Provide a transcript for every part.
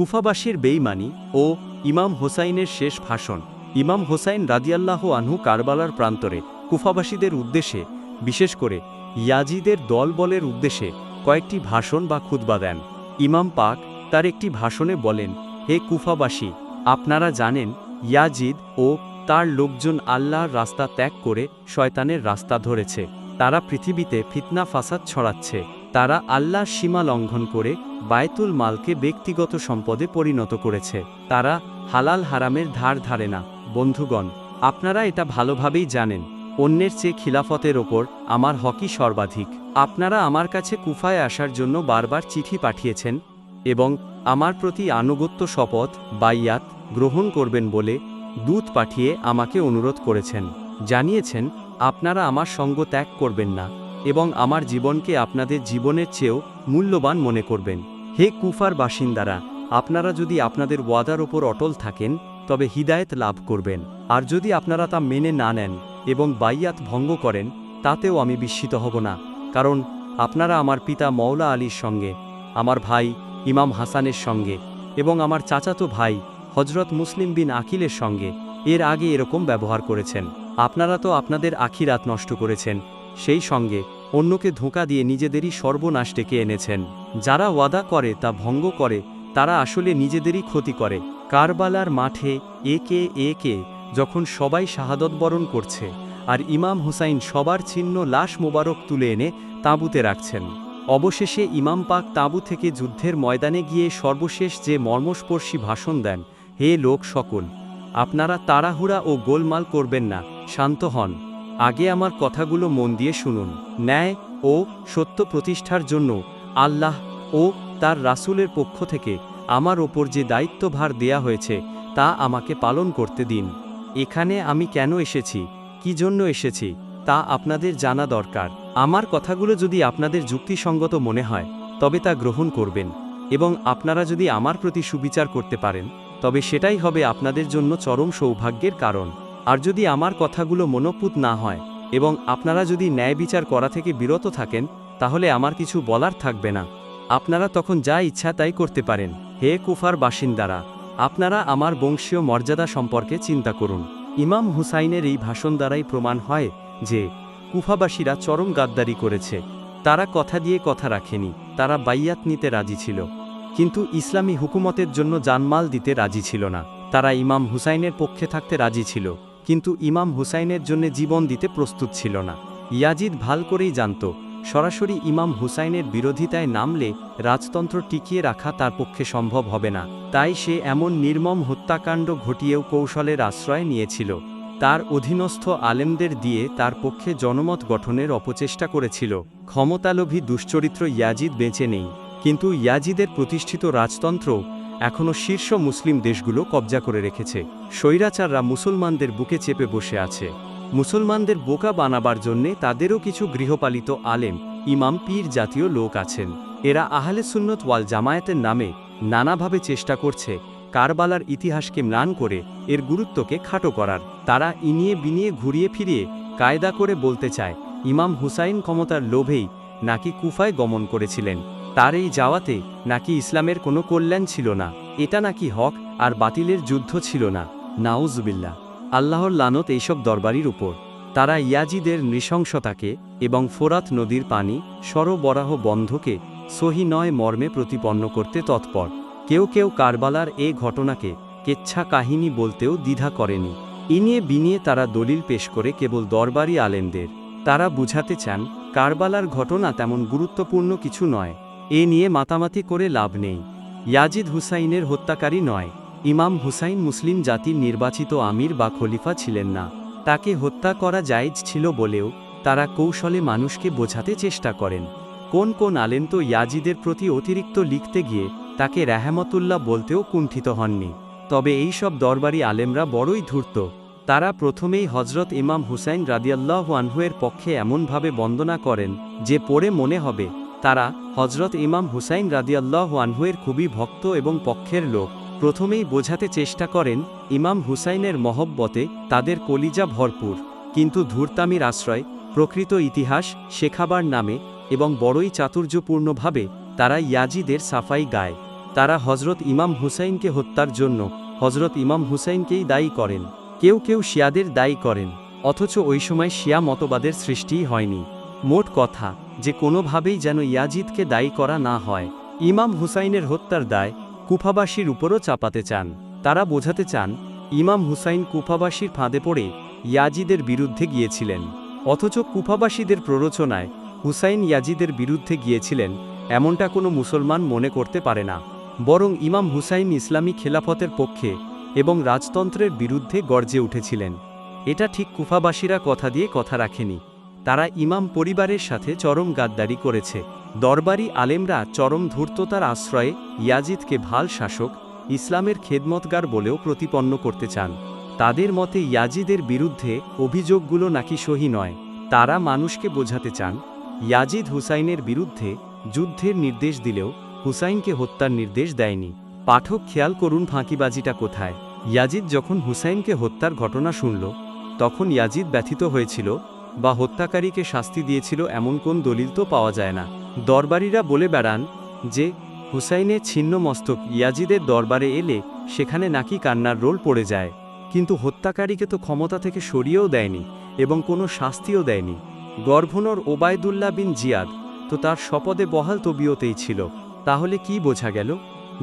কুফাবাসীর বেইমানি ও ইমাম হোসাইনের শেষ ভাষণ। ইমাম হোসাইন রাদিয়াল্লাহ আনহু কারবালার প্রান্তরে কুফাবাসীদের উদ্দেশ্যে, বিশেষ করে ইয়াজিদের দলবলের উদ্দেশ্যে কয়েকটি ভাষণ বা খুতবা দেন। ইমাম পাক তার একটি ভাষণে বলেন, হে কুফাবাসী, আপনারা জানেন, ইয়াজিদ ও তার লোকজন আল্লাহর রাস্তা ত্যাগ করে শয়তানের রাস্তা ধরেছে। তারা পৃথিবীতে ফিতনা ফাসাদ ছড়াচ্ছে। তারা আল্লাহর সীমা লঙ্ঘন করে বায়তুল মালকে ব্যক্তিগত সম্পদে পরিণত করেছে। তারা হালাল হারামের ধার ধারে না। বন্ধুগণ, আপনারা এটা ভালোভাবেই জানেন। অন্যের চেয়ে খিলাফতের ওপর আমার হকি সর্বাধিক। আপনারা আমার কাছে কুফায় আসার জন্য বারবার চিঠি পাঠিয়েছেন এবং আমার প্রতি আনুগত্য শপথ, বাইয়াত গ্রহণ করবেন বলে দূত পাঠিয়ে আমাকে অনুরোধ করেছেন। জানিয়েছেন, আপনারা আমার সঙ্গ ত্যাগ করবেন না এবং আমার জীবনকে আপনাদের জীবনের চেয়েও মূল্যবান মনে করবেন। হে কুফার বাসিন্দারা, আপনারা যদি আপনাদের ওয়াদার ওপর অটল থাকেন, তবে হিদায়েত লাভ করবেন। আর যদি আপনারা তা মেনে না নেন এবং বাইয়াত ভঙ্গ করেন, তাতেও আমি বিস্মিত হব না। কারণ, আপনারা আমার পিতা মওলা আলীর সঙ্গে, আমার ভাই ইমাম হাসানের সঙ্গে এবং আমার চাচাতো ভাই হজরত মুসলিম বিন আকিলের সঙ্গে এর আগে এরকম ব্যবহার করেছেন। আপনারা তো আপনাদের আখিরাত নষ্ট করেছেন, সেই সঙ্গে অন্যকে ধোঁকা দিয়ে নিজেদেরই সর্বনাশ ডেকে এনেছেন। যারা ওয়াদা করে তা ভঙ্গ করে, তারা আসলে নিজেদেরই ক্ষতি করে। কারবালার মাঠে একে একে যখন সবাই শাহাদত বরণ করছে, আর ইমাম হুসাইন সবার ছিন্ন লাশ মোবারক তুলে এনে তাঁবুতে রাখছেন। অবশেষে ইমাম পাক তাঁবু থেকে যুদ্ধের ময়দানে গিয়ে সর্বশেষ যে মর্মস্পর্শী ভাষণ দেন, হে লোক সকল, আপনারা তাড়াহুড়া ও গোলমাল করবেন না, শান্ত হন। আগে আমার কথাগুলো মন দিয়ে শুনুন। ন্যায় ও সত্য প্রতিষ্ঠার জন্য আল্লাহ ও তার রাসূলের পক্ষ থেকে আমার ওপর যে দায়িত্বভার দেয়া হয়েছে, তা আমাকে পালন করতে দিন। এখানে আমি কেন এসেছি? কি জন্য এসেছি? তা আপনাদের জানা দরকার। আমার কথাগুলো যদি আপনাদের যুক্তিসঙ্গত মনে হয়, তবে তা গ্রহণ করবেন এবং আপনারা যদি আমার প্রতি সুবিচার করতে পারেন, তবে সেটাই হবে আপনাদের জন্য চরম সৌভাগ্যের কারণ। আর যদি আমার কথাগুলো মনোপুত না হয় এবং আপনারা যদি ন্যায় বিচার করা থেকে বিরত থাকেন তাহলে আমার কিছু বলার থাকবে না। আপনারা তখন যা ইচ্ছা তাই করতে পারেন। হে কুফার বাসিন্দারা, আপনারা আমার বংশীয় মর্যাদা সম্পর্কে চিন্তা করুন। ইমাম হুসাইনের এই ভাষণ দ্বারাই প্রমাণ হয় যে, কুফাবাসীরা চরম গাদ্দারি করেছে। তারা কথা দিয়ে কথা রাখেনি, তারা বাইয়াত নিতে রাজি ছিল। কিন্তু ইসলামী হুকুমতের জন্য জানমাল দিতে রাজি ছিল না। তারা ইমাম হুসাইনের পক্ষে থাকতে রাজি ছিল, কিন্তু ইমাম হুসাইনের জন্য জীবন দিতে প্রস্তুত ছিল না। ইয়াজিদ ভালো করেই জানত সরাসরি ইমাম হুসাইনের বিরোধিতায় নামলে রাজতন্ত্র টিকিয়ে রাখা তার পক্ষে সম্ভব হবে না। তাই সে এমন নির্মম হত্যাকাণ্ড ঘটিয়েও কৌশলের আশ্রয় নিয়েছিল। তার অধীনস্থ আলেমদের দিয়ে তার পক্ষে জনমত গঠনের অপচেষ্টা করেছিল। ক্ষমতালোভী দুশ্চরিত্র ইয়াজিদ বেঁচে নেই। কিন্তু ইয়াজিদের প্রতিষ্ঠিত রাজতন্ত্র এখনও শীর্ষ মুসলিম দেশগুলো কবজা করে রেখেছে। স্বৈরাচাররা মুসলমানদের বুকে চেপে বসে আছে। মুসলমানদের বোকা বানাবার জন্যে তাদেরও কিছু গৃহপালিত আলেম, ইমাম, পীর জাতীয় লোক আছেন। এরা আহলে সুন্নত ওয়াল জামায়াতের নামে নানাভাবে চেষ্টা করছে কারবালার ইতিহাসকে ম্লান করে এর গুরুত্বকে খাটো করার। তারা ইনিয়ে বিনিয়ে ঘুরিয়ে ফিরিয়ে কায়দা করে বলতে চায়, ইমাম হুসাইন ক্ষমতার লোভেই নাকি কুফায় গমন করেছিলেন। তার এই যাওয়াতে নাকি ইসলামের কোনো কল্যাণ ছিল না। এটা নাকি হক আর বাতিলের যুদ্ধ ছিল না। নাউজুবিল্লা আল্লাহর লানত এইসব দরবারির উপর। তারা ইয়াজিদের নৃশংসতাকে এবং ফোরাত নদীর পানি, সরবরাহ বন্ধকে সহি নয় মর্মে প্রতিপন্ন করতে তৎপর। কেউ কেউ কারবালার এ ঘটনাকে কেচ্ছা কাহিনী বলতেও দ্বিধা করেনি। ইনিয়ে বিনিয়ে তারা দলিল পেশ করে কেবল দরবারি আলেমদের। তারা বুঝাতে চান, কারবালার ঘটনা তেমন গুরুত্বপূর্ণ কিছু নয়। এ নিয়ে মাতামাতি করে লাভ নেই। ইয়াজিদ হুসাইনের হত্যাকারী নয়। ইমাম হুসাইন মুসলিম জাতির নির্বাচিত আমির বা খলিফা ছিলেন না। তাকে হত্যা করা জায়েজ ছিল বলেও তারা কৌশলে মানুষকে বোঝাতে চেষ্টা করেন। কোন কোন আলেন তো ইয়াজিদের প্রতি অতিরিক্ত লিখতে গিয়ে তাকে রেহামতুল্লাহ বলতেও কুণ্ঠিত হননি। তবে এই সব দরবারি আলেমরা বড়ই ধূর্ত। তারা প্রথমেই হজরত ইমাম হুসাইন রাদিয়াল্লাহ আনহুয়ের পক্ষে এমনভাবে বন্দনা করেন যে পড়ে মনে হবে, তারা হজরত ইমাম হুসাইন রাদিয়াল্লাহ আনহুয়ের খুবই ভক্ত এবং পক্ষের লোক। প্রথমেই বোঝাতে চেষ্টা করেন ইমাম হুসাইনের মহব্বতে তাদের কলিজা ভরপুর, কিন্তু ধূর্তামির আশ্রয়, প্রকৃত ইতিহাস, শেখাবার নামে এবং বড়ই চাতুর্যপূর্ণভাবে তারা ইয়াজিদের সাফাই গায়। তারা হজরত ইমাম হুসাইনকে হত্যার জন্য হজরত ইমাম হুসাইনকেই দায়ী করেন, কেউ কেউ শিয়াদের দায়ী করেন, অথচ ওই সময় শিয়া মতবাদের সৃষ্টিই হয়নি। মোট কথা, যে কোনোভাবেই যেন ইয়াজিদকে দায়ী করা না হয়। ইমাম হুসাইনের হত্যার দায় কুফাবাসীর উপরও চাপাতে চান। তারা বোঝাতে চান, ইমাম হুসাইন কুফাবাসীর ফাঁদে পড়ে ইয়াজিদের বিরুদ্ধে গিয়েছিলেন। অথচ কুফাবাসীদের প্ররোচনায় হুসাইন ইয়াজিদের বিরুদ্ধে গিয়েছিলেন এমনটা কোনো মুসলমান মনে করতে পারে না। বরং ইমাম হুসাইন ইসলামী খেলাফতের পক্ষে এবং রাজতন্ত্রের বিরুদ্ধে গর্জে উঠেছিলেন। এটা ঠিক কুফাবাসীরা কথা দিয়ে কথা রাখেনি। তারা ইমাম পরিবারের সাথে চরম গাদ্দারি করেছে। দরবারি আলেমরা চরম ধূর্ততার আশ্রয়ে ইয়াজিদকে ভালো শাসক, ইসলামের খেদমতগার বলেও প্রতিপন্ন করতে চান। তাদের মতে ইয়াজিদের বিরুদ্ধে অভিযোগগুলো নাকি সহি নয়। তারা মানুষকে বোঝাতে চান, ইয়াজিদ হুসাইনের বিরুদ্ধে যুদ্ধের নির্দেশ দিলেও হুসাইনকে হত্যার নির্দেশ দেয়নি। পাঠক, খেয়াল করুন ফাঁকিবাজিটা কোথায়। ইয়াজিদ যখন হুসাইনকে হত্যার ঘটনা শুনল, তখন ইয়াজিদ ব্যথিত হয়েছিল বা হত্যাকারীকে শাস্তি দিয়েছিল এমন কোন দলিল তো পাওয়া যায় না। দরবারীরা বলে বেড়ান যে হুসাইনের ছিন্ন মস্তক ইয়াজিদের দরবারে এলে সেখানে নাকি কান্নার রোল পড়ে যায়। কিন্তু হত্যাকারীকে তো ক্ষমতা থেকে সরিয়েও দেয়নি এবং কোনো শাস্তিও দেয়নি। গর্ভনর ওবায়দুল্লাহ বিন জিয়াদ তো তার শপথে বহাল তবিয়তেই ছিল। তাহলে কি বোঝা গেল?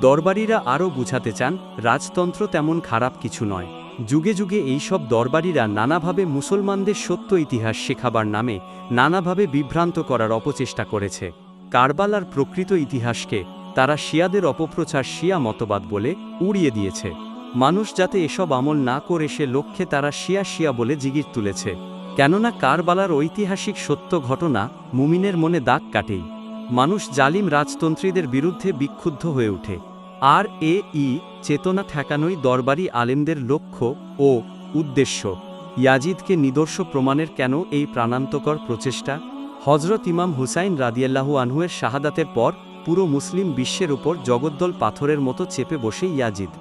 দরবারীরা আরও বুঝাতে চান, রাজতন্ত্র তেমন খারাপ কিছু নয়। যুগে যুগে এইসব দরবারীরা নানাভাবে মুসলমানদের সত্য ইতিহাস শেখাবার নামে নানাভাবে বিভ্রান্ত করার অপচেষ্টা করেছে। কারবালার প্রকৃত ইতিহাসকে তারা শিয়াদের অপপ্রচার শিয়া মতবাদ বলে উড়িয়ে দিয়েছে। মানুষ যাতে এসব আমল না করে সে লক্ষ্যে তারা শিয়া শিয়া বলে জিগির তুলেছে। কেননা কারবালার ঐতিহাসিক সত্য ঘটনা মুমিনের মনে দাগ কাটেই। মানুষ জালিম রাজতন্ত্রীদের বিরুদ্ধে বিক্ষুব্ধ হয়ে ওঠে। আর এ ই চেতনা ঠেকানোই দরবারি আলেমদের লক্ষ্য ও উদ্দেশ্য। ইয়াজিদকে নিদর্শ প্রমাণের কেন এই প্রাণান্তকর প্রচেষ্টা? হজরত ইমাম হুসাইন রাদিয়াল্লাহু আনহুয়ের শাহাদাতের পর পুরো মুসলিম বিশ্বের উপর জগদ্দল পাথরের মতো চেপে বসে ইয়াজিদ।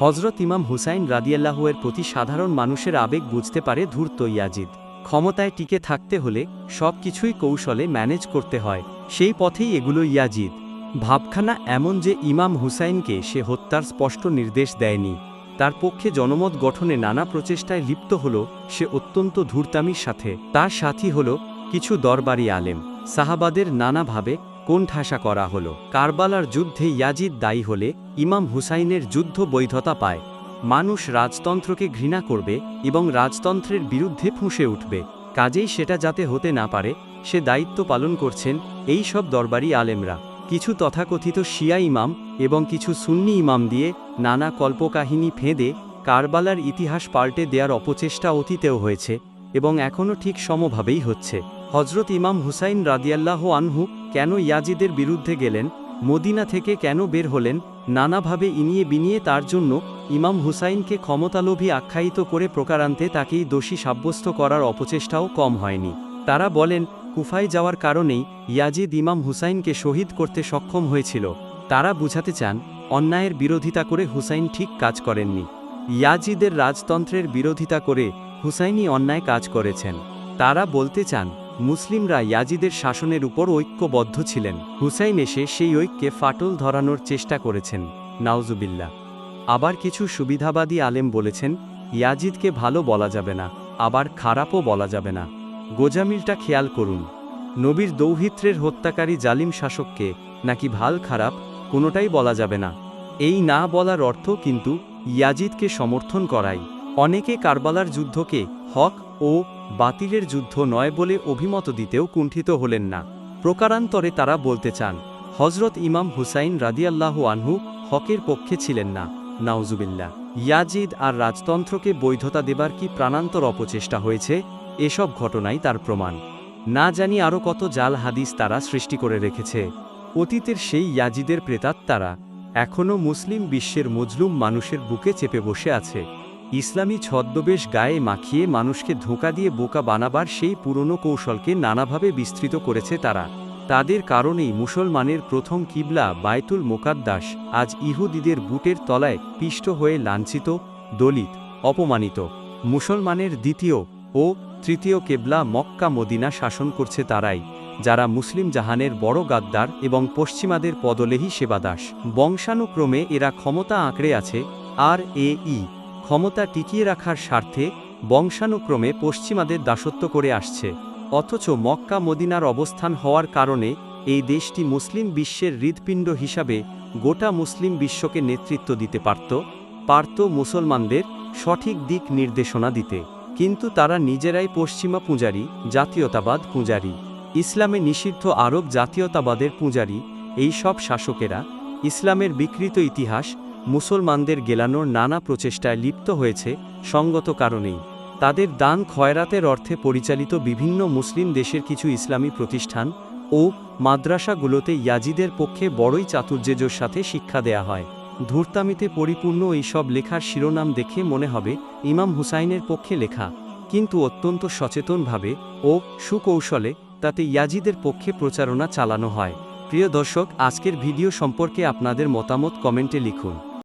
হজরত ইমাম হুসাইন রাদিয়াল্লাহুয়ের প্রতি সাধারণ মানুষের আবেগ বুঝতে পারে ধূর্ত ইয়াজিদ। ক্ষমতায় টিকে থাকতে হলে সব কিছুই কৌশলে ম্যানেজ করতে হয়, সেই পথেই এগুলো ইয়াজিদ। ভাবখানা এমন যে ইমাম হুসাইনকে সে হত্যার স্পষ্ট নির্দেশ দেয়নি, তার পক্ষে জনমত গঠনে নানা প্রচেষ্টায় লিপ্ত হল সে অত্যন্ত ধূর্তামির সাথে। তার সাথী হল কিছু দরবারি আলেম। সাহাবাদের নানাভাবে কোণঠাসা করা হল। কারবালার যুদ্ধে ইয়াজিদ দায়ী হলে ইমাম হুসাইনের যুদ্ধ বৈধতা পায়। মানুষ রাজতন্ত্রকে ঘৃণা করবে এবং রাজতন্ত্রের বিরুদ্ধে ফুঁসে উঠবে। কাজেই সেটা যাতে হতে না পারে, সে দায়িত্ব পালন করছেন এই সব দরবারি আলেমরা। কিছু তথাকথিত শিয়া ইমাম এবং কিছু সুন্নি ইমাম দিয়ে নানা কল্পকাহিনী ফেঁদে কারবালার ইতিহাস পাল্টে দেওয়ার অপচেষ্টা অতীতেও হয়েছে এবং এখনও ঠিক সমভাবেই হচ্ছে। হজরত ইমাম হুসাইন রাদিয়াল্লাহ আনহু কেন ইয়াজিদের বিরুদ্ধে গেলেন, মদিনা থেকে কেন বের হলেন, নানাভাবে ইনিয়ে বিনিয়ে তার জন্য ইমাম হুসাইনকে ক্ষমতালোভী আখ্যায়িত করে প্রকারান্তে তাকেই দোষী সাব্যস্ত করার অপচেষ্টাও কম হয়নি। তারা বলেন কুফায় যাওয়ার কারণেই ইয়াজিদ ইমাম হুসাইনকে শহীদ করতে সক্ষম হয়েছিল। তারা বুঝাতে চান, অন্যায়ের বিরোধিতা করে হুসাইন ঠিক কাজ করেননি। ইয়াজিদের রাজতন্ত্রের বিরোধিতা করে হুসাইনই অন্যায় কাজ করেছেন। তারা বলতে চান, মুসলিমরা ইয়াজিদের শাসনের উপর ঐক্যবদ্ধ ছিলেন। হুসাইন এসে সেই ঐক্যে ফাটল ধরানোর চেষ্টা করেছেন। নাউজুবিল্লা আবার কিছু সুবিধাবাদী আলেম বলেছেন, ইয়াজিদকে ভালো বলা যাবে না, আবার খারাপও বলা যাবে না। গোজামিলটা খেয়াল করুন। নবীর দৌহিত্রের হত্যাকারী জালিম শাসককে নাকি ভালো খারাপ, কোনোটাই বলা যাবে না। এই না বলার অর্থ কিন্তু ইয়াজিদকে সমর্থন করাই। অনেকে কারবালার যুদ্ধকে হক ও বাতিলের যুদ্ধ নয় বলে অভিমত দিতেও কুণ্ঠিত হলেন না। প্রকারান্তরে তারা বলতে চান হজরত ইমাম হুসাইন রাদিয়াল্লাহ আনহু হকের পক্ষে ছিলেন না। নাউজুবিল্লা ইয়াজিদ আর রাজতন্ত্রকে বৈধতা দেবার কি প্রাণান্তর অপচেষ্টা হয়েছে? এসব ঘটনাই তার প্রমাণ। না জানি আরও কত জাল হাদিস তারা সৃষ্টি করে রেখেছে। অতীতের সেই ইয়াজিদের প্রেতাত্মারা এখনও মুসলিম বিশ্বের মজলুম মানুষের বুকে চেপে বসে আছে। ইসলামী ছদ্মবেশ গায়ে মাখিয়ে মানুষকে ধোঁকা দিয়ে বোকা বানাবার সেই পুরনো কৌশলকে নানাভাবে বিস্তৃত করেছে তারা। তাদের কারণেই মুসলমানের প্রথম কিবলা বায়তুল মোকাদ্দাস আজ ইহুদিদের বুটের তলায় পিষ্ট হয়ে লাঞ্ছিত, দলিত, অপমানিত। মুসলমানের দ্বিতীয় ও তৃতীয় কেবলা মক্কা মদিনা শাসন করছে তারাই, যারা মুসলিম জাহানের বড় গাদ্দার এবং পশ্চিমাদের পদলেহী সেবাদাস। বংশানুক্রমে এরা ক্ষমতা আঁকড়ে আছে, আর এ ই, ক্ষমতা টিকিয়ে রাখার স্বার্থে বংশানুক্রমে পশ্চিমাদের দাসত্ব করে আসছে। অথচ মক্কা মদিনার অবস্থান হওয়ার কারণে এই দেশটি মুসলিম বিশ্বের হৃৎপিণ্ড হিসাবে গোটা মুসলিম বিশ্বকে নেতৃত্ব দিতে পারত পারত মুসলমানদের সঠিক দিক নির্দেশনা দিতে। কিন্তু তারা নিজেরাই পশ্চিমা পূজারী, জাতীয়তাবাদ পূজারী। ইসলামে নিষিদ্ধ আরব জাতীয়তাবাদের পূজারী, এই সব শাসকেরা, ইসলামের বিকৃত ইতিহাস, মুসলমানদের গেলানোর নানা প্রচেষ্টায় লিপ্ত হয়েছে সঙ্গত কারণেই। তাদের দান খয়রাতের অর্থে পরিচালিত বিভিন্ন মুসলিম দেশের কিছু ইসলামী প্রতিষ্ঠান ও মাদ্রাসাগুলোতে ইয়াজিদের পক্ষে বড়ই চাতুর্যেজর সাথে শিক্ষা দেয়া হয়। ধূর্তামিতে পরিপূর্ণ এইসব লেখার শিরোনাম দেখে মনে হবে ইমাম হুসাইনের পক্ষে লেখা। কিন্তু অত্যন্ত সচেতনভাবে ও সুকৌশলে তাতে ইয়াজিদের পক্ষে প্রচারণা চালানো হয়। প্রিয় দর্শক, আজকের ভিডিও সম্পর্কে আপনাদের মতামত কমেন্টে লিখুন।